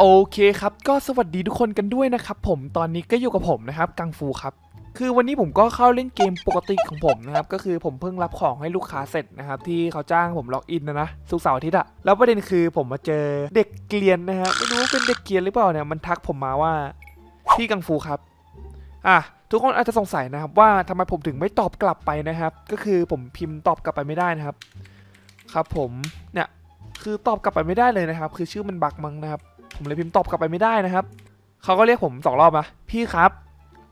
โอเคครับ ก็สวัสดีทุกคนกันด้วยนะครับ ผมตอนนี้ก็อยู่กับผมนะครับกังฟูครับ คือวันนี้ผมก็เข้าเล่นเกมปกติของผมนะครับ ก็คือผมเพิ่งรับของให้ลูกค้าเสร็จนะครับ ที่เขาจ้างผมล็อกอินนะนะสุกเสาร์อาทิตย์อะแล้วประเด็นคือผมมาเจอเด็กเกรียนนะฮะไม่รู้ว่าเป็นเด็กเกรียนหรือเปล่าเนี่ยมันทักผมมาว่าพี่กังฟูครับอะทุกคนอาจจะสงสัยนะครับว่าทำไมผมถึงไม่ตอบกลับไปนะครับ ก็คือผมพิมพ์ตอบกลับไปไม่ได้นะครับ ครับผมเนี่ยคือตอบกลับไปไม่ได้เลยนะครับ คือชื่อมันบักมั้งนะครับ ผมเลยพิมพ์ตอบกลับไปไม่ได้นะครับเขาก็เรียกผมสองรอบนะพี่ครับ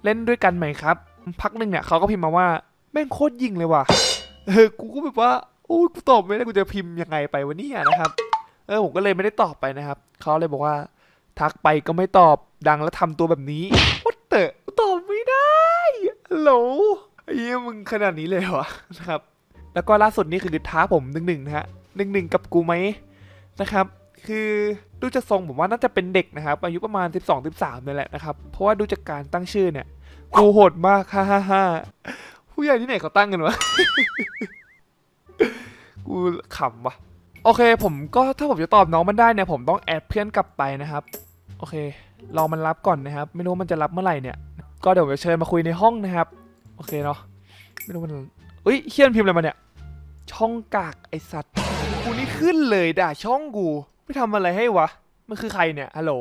เล่นด้วยกันไหมครับ พักหนึ่งเนี่ยเขาก็พิมพ์มาว่าแม่งโคตรยิงเลยว่ะเออกูก็แบบว่าโอ้ยกูตอบไม่ได้กูจะพิมพ์ยังไงไปวะเนี่ยนะครับ เออผมก็เลยไม่ได้ตอบไปนะครับเขาเลยบอกว่า ทักไปก็ไม่ตอบดังแล้วทำตัวแบบนี้วัดเตอะตอบไม่ได้โหลไอ้เหี้ยมึงขนาดนี้เลยเหรอนะครับ แล้วก็ล่าสุดนี่คือท้าผมหนึ่งหนึ่งนะฮะหนึ่งหนึ่งกับกูไหมนะครับ คือดูจากทรงผมว่าน่าจะเป็นเด็กนะครับอายุประมาณ 12 13นี่แหละนะครับ เพราะว่าดูจากการตั้งชื่อเนี่ยกูโหดมากฮ่าฮ่าฮ่าผู้ใหญ่ที่ไหนเขาตั้งกันวะกูขำวะโอเค ผมก็ถ้าผมจะตอบน้องมันได้เนี่ยผมต้องแอดเพื่อนกลับไปนะครับ โอเครอมันรับก่อนนะครับ ไม่รู้มันจะรับเมื่อไหร่เนี่ย ก็เดี๋ยวจะเชิญมาคุยในห้องนะครับ โอเคเนาะไม่รู้มันเอ้ยเฮียนพิมพ์อะไรมาเนี่ย ช่องกากไอสัตว์กูนี่ขึ้นเลยด่าช่องกู ไม่ทำอะไรให้วะ มันคือใครเนี่ยฮัลโหล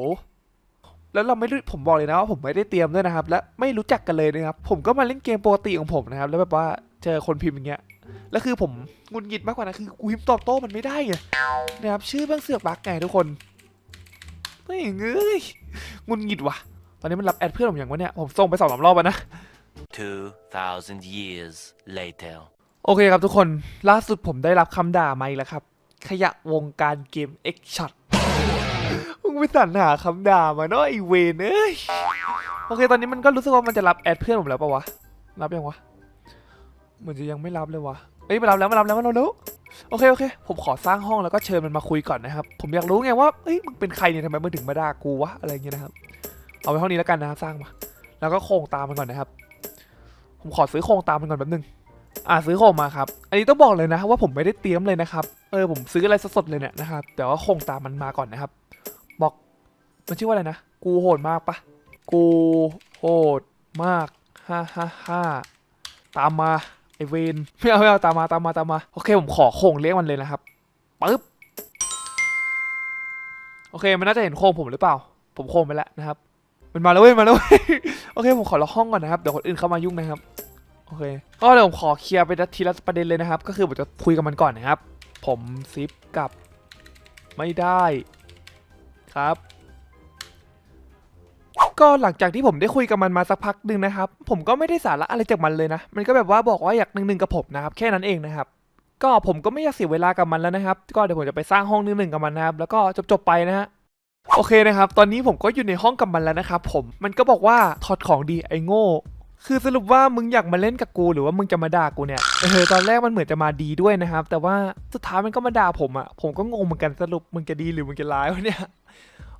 แล้วเราไม่รู้ผมบอกเลยนะว่าผมไม่ได้เตรียมด้วยนะครับ และไม่รู้จักกันเลยนะครับ ผมก็มาเล่นเกมปกติของผมนะครับ แล้วแบบว่าเจอคนพิมพ์อย่างเงี้ย แล้วคือผมหงุนหงิดมากกว่านะคือกูพิมพ์ตอบโต้มันไม่ได้ไงนะครับ ชื่อเบื้องเสือกบักไงทุกคนไม่เงยหงุนหงิดว่ะ ตอนนี้มันรับแอดเพื่อนผมอย่างวะเนี่ย ผมส่งไปสองสามรอบแล้วนะ 2,000 years later. โอเคครับทุกคน ล่าสุดผมได้รับคำด่ามาอีกแล้วครับ ขยะวงการเกม X Shot มึงไปสรรหาคำด่ามาเนาะไอเวนเอ้ย โอเค ตอนนี้มันก็รู้สึกว่ามันจะรับแอดเพื่อนผมแล้วปะวะ รับยังวะ เหมือนจะยังไม่รับเลยวะเอ้ยมารับแล้วมารับแล้วมารับแล้วโอเคโอเค ผมขอสร้างห้องแล้วก็เชิญมันมาคุยก่อนนะครับ ผมอยากรู้ไงว่าเอ้ยมึงเป็นใครเนี่ยทำไมมึงถึงมาด่ากูวะอะไรเงี้ยนะครับ เอาไปห้องนี้แล้วกันนะครับสร้างมา แล้วก็โครงตามมันก่อนนะครับ ผมขอซื้อโครงตามมันก่อนแป๊บนึงอ่าซื้อโครงมาครับ อันนี้ต้องบอกเลยนะว่าผมไม่ได้เตรียมเลยนะครับ ออผมซื้ออะไรสดๆเลยเนี่ยนะครับแต่ว่าโคงตามมันมาก่อนนะครับ บอกมันชื่อว่าอะไรนะ กูโหดมากปะกูโหดมากฮ่าฮ่าฮ่าตามมาไอเวนไม่เอาไม่เอาตามมาตามมาตามมาโอเคผมขอโครงเลี้ยงมันเลยนะครับปึ๊บโอเคมันน่าจะเห็นโครงผมหรือเปล่า ผมโครงไปแล้วนะครับ มันมาแล้วเว้ยมาแล้วเว้ยโอเคผมขอล็อกห้องก่อนนะครับเดี๋ยวคนอื่นเข้ามายุ่งนะครับโอเคก็เดี๋ยวผมขอเคลียร์ไปทีละประเด็นเลยนะครับ ก็คือผมจะคุยกับมันก่อนนะครับ ผมซิปกลับไม่ได้ครับ ก็หลังจากที่ผมได้คุยกับมันมาสักพักหนึ่งนะครับ ผมก็ไม่ได้สาระอะไรจากมันเลยนะ มันก็แบบว่าบอกว่าอยากหนึ่งหนึ่งกับผมนะครับ แค่นั้นเองนะครับ ก็ผมก็ไม่อยากเสียเวลากับมันแล้วนะครับ ก็เดี๋ยวผมจะไปสร้างห้องหนึ่งหนึ่งกับมันนะครับ แล้วก็จบๆไปนะฮะโอเคนะครับ ตอนนี้ผมก็อยู่ในห้องกับมันแล้วนะครับผม มันก็บอกว่าถอดของดีไอ้โง่ คือสรุปว่ามึงอยากมาเล่นกับกูหรือว่ามึงจะมาด่ากูเนี่ยเออตอนแรกมันเหมือนจะมาดีด้วยนะครับ แต่ว่าสุดท้ายมันก็มาด่าผมอะ่ะผมก็งงเหมือนกันสรุปมึงจะดีหรือมึงจะร้ายวะเนี่ย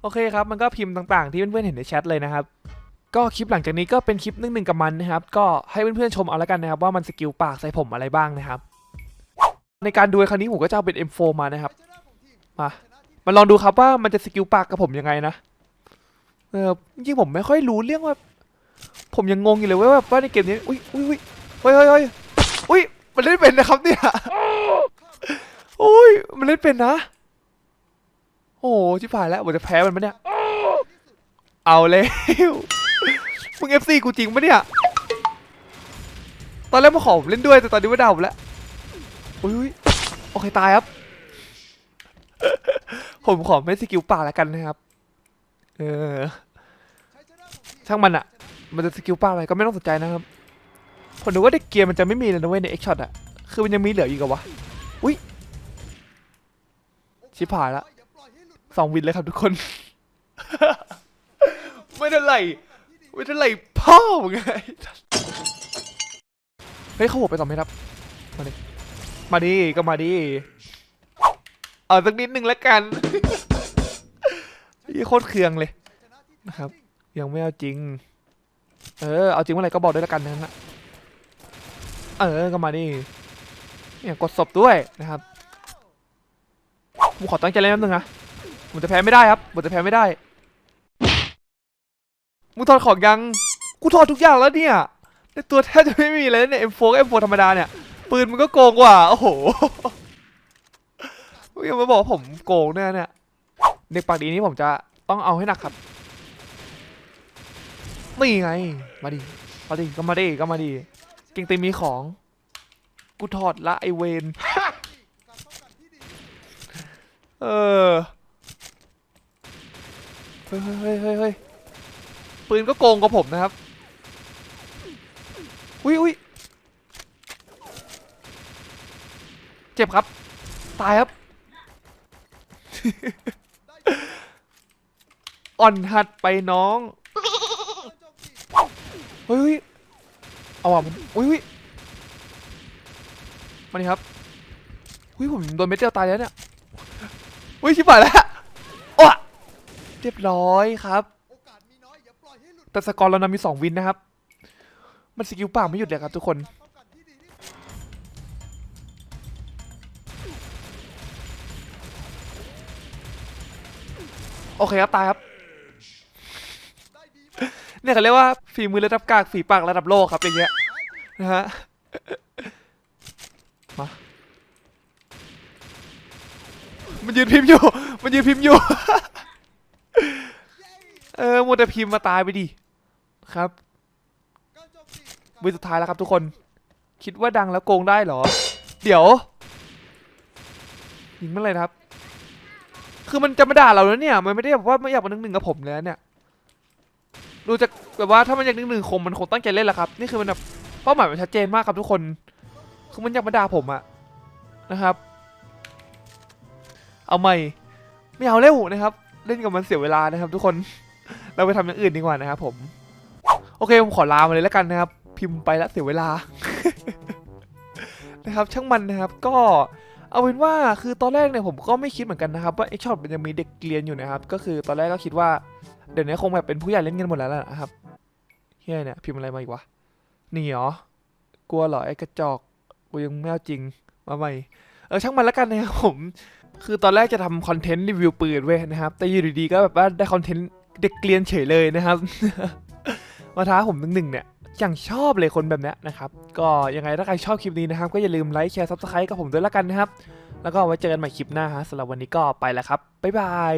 โอเคครับมันก็พิมพ์ต่างๆ ที่เพื่อนๆเห็นในแชทเลยนะครับก็คลิปหลังจากนี้ก็เป็นคลิปหนึ่งๆกับมันนะครับ ก็ให้เพื่อนๆชมเอาละกันนะครับ ว่ามันสกิลปากใส่ผมอะไรบ้างนะครับ ในการดูครั้งนี้ผมก็จะเอาเป็น M4 มานะครับมามาลองดูครับว่ามันจะสกิลปากกับผมยังไงนะเออจริงผมไม่ค่อยรู้เรื่องว่า ผมยังงงอยู่เลยว่าแบบว่าในเกมนี้อุ้ยอุ้ยอุ้ยเฮ้ยเฮ้ยเฮ้ยอุ้ยมันเล่นเป็นนะครับเนี่ยอุ้ยมันเล่นเป็นนะ โอ้ชิบหายแล้วผมจะแพ้มันปะเนี่ยเอาแล้วมึงเอฟซีกูจริงปะเนี่ยตอนแรกมาขอผมเล่นด้วยแต่ตอนนี้ไม่ดาผมแล้วอุ้ยโอเคตายครับ ผมขอไม่สกิลป่าแล้วกันนะครับ เออ ช่างมันอะ มันจะสกิลป้าอะไรก็ไม่ต้องสนใจนะครับผมนึกว่าเด็กเกียร์มันจะไม่มีเลยนะเว้ยในเอ็กช็อตอะคือมันยังมีเหลืออีกเหรอวะอุ้ยชิบหายละสองวินเลยครับทุกคน ไม่ได้ไหลไม่ได้ไหลพ่อมึงไงเฮ้ยเขาบอกไปสองเมตรครับ มาดิ มาดิ ก็มาดิ เอาสักนิดนึงแล้วกันยี่โคตรเคืองเลยนะครับ ยังไม่เอาจริง เออ เอาจริงเมื่อไหร่ก็บอกด้วยละกันนะฮะเออ ก็มาดิเนี่ยกดศพด้วยนะครับผมขอตั้งใจเล่นแป๊บนึงนะผมจะแพ้ไม่ได้ครับผมจะแพ้ไม่ได้มึงถอดของยัง กูถอดทุกอย่างแล้วเนี่ยในตัวแทบจะไม่มีเลยเนี่ย M4 กับ M4 ธรรมดาเนี่ย ปืนมันก็โกงกว่า โอ้โหยังมาบอกผมโกงเนี่ยเนี่ย เด็กปากดีนี้ผมจะต้องเอาให้หนักครับ นี่ไง มาดิ มาดิ ก็มาดิ ก็มาดิ เก่งเตีมีของ กูถอดละไอเวน เออ เฮ้ยเฮ้ยเฮ้ยเฮ้ยปืนก็โกงกว่าผมนะครับ อุ้ยอุ้ยเจ็บครับ ตายครับ อ่อนหัดไปน้อง เฮ้ยเอาอะมันอุ้ยมานี่ครับอุ้ยผมโดนเม็ดเดียวตายแล้วเนี่ยอุ้ยชิบหายแล้วโอ้เรียบร้อยครับโอกาสมีน้อยอย่าปล่อยให้หลุดแต่สกอร์เรานำมีสองวินนะครับ มันสกิลป่ากไม่หยุดเลยครับทุกคนโอเคครับตายครับ เนี่ยเขาเรียกว่าฝีมือระดับกากฝีปากระดับโลกครับอย่างเงี้ยนะฮะมามันยืนพิมพ์อยู่ มันยืนพิมพ์อยู่ เออมัวแต่พิมพ์มาตายไปดิครับมตีวิสุดท้ายแล้วครับทุกคน คิดว่าดังแล้วโกงได้เหรอ เดี๋ยวยิงเมื่อไรครับ คือมันจะมาด่าเราแล้วเนี่ย มันไม่ได้แบบว่าไม่อยากมาหนึ่งหนึ่งกับผมเลยนะเนี่ย ดูจากแบบว่าถ้ามันอยากหนึ่งหนึ่งคงมันคงตั้งใจเล่นแหละครับ นี่คือมันแบบเป้าหมายมันชัดเจนมากครับทุกคน คือมันอยากมาด่าผมอะนะครับ เอาใหม่ไม่เอาเร็วนะครับ เล่นกับมันเสียเวลานะครับ ทุกคน เราไปทำอย่างอื่นดีกว่านะครับผม โอเคผมขอลามาเลยแล้วกันนะครับ พิมพ์ไปแล้วเสียเวลา นะครับช่างมันนะครับ ก็เอาเป็นว่าคือตอนแรกเนี่ยผมก็ไม่คิดเหมือนกันนะครับว่าไอช็อตมันจะมีเด็กเรียนอยู่นะครับ ก็คือตอนแรกก็คิดว่า เดี๋ยวนี้คงแบบเป็นผู้ใหญ่เล่นกันหมดแล้วล่ะนะครับเฮียเนี่ยพิมพ์อะไรมาอีกวะนี่เหรอกลัวเหรอไอ้กระจอกกูยังไม่เอาจริงมาใหม่เออช่างมันแล้วกันนะครับผม คือตอนแรกจะทำคอนเทนต์รีวิวปืนเว้ยนะครับ แต่อยู่ดีๆก็แบบว่าได้คอนเทนต์เด็กเกรียนเฉยเลยนะครับมาท้าผมหนึ่งหนึ่งๆเนี่ยอย่างชอบเลยคนแบบนี้นะครับ ก็ยังไงถ้าใครชอบคลิปนี้นะครับ ก็อย่าลืมไลค์แชร์ซับสไครต์กับผมด้วยละกันนะครับ แล้วก็ไว้เจอกันใหม่คลิปหน้าฮะสำหรับวันนี้ก็ไปแล้วครับบ๊ายบาย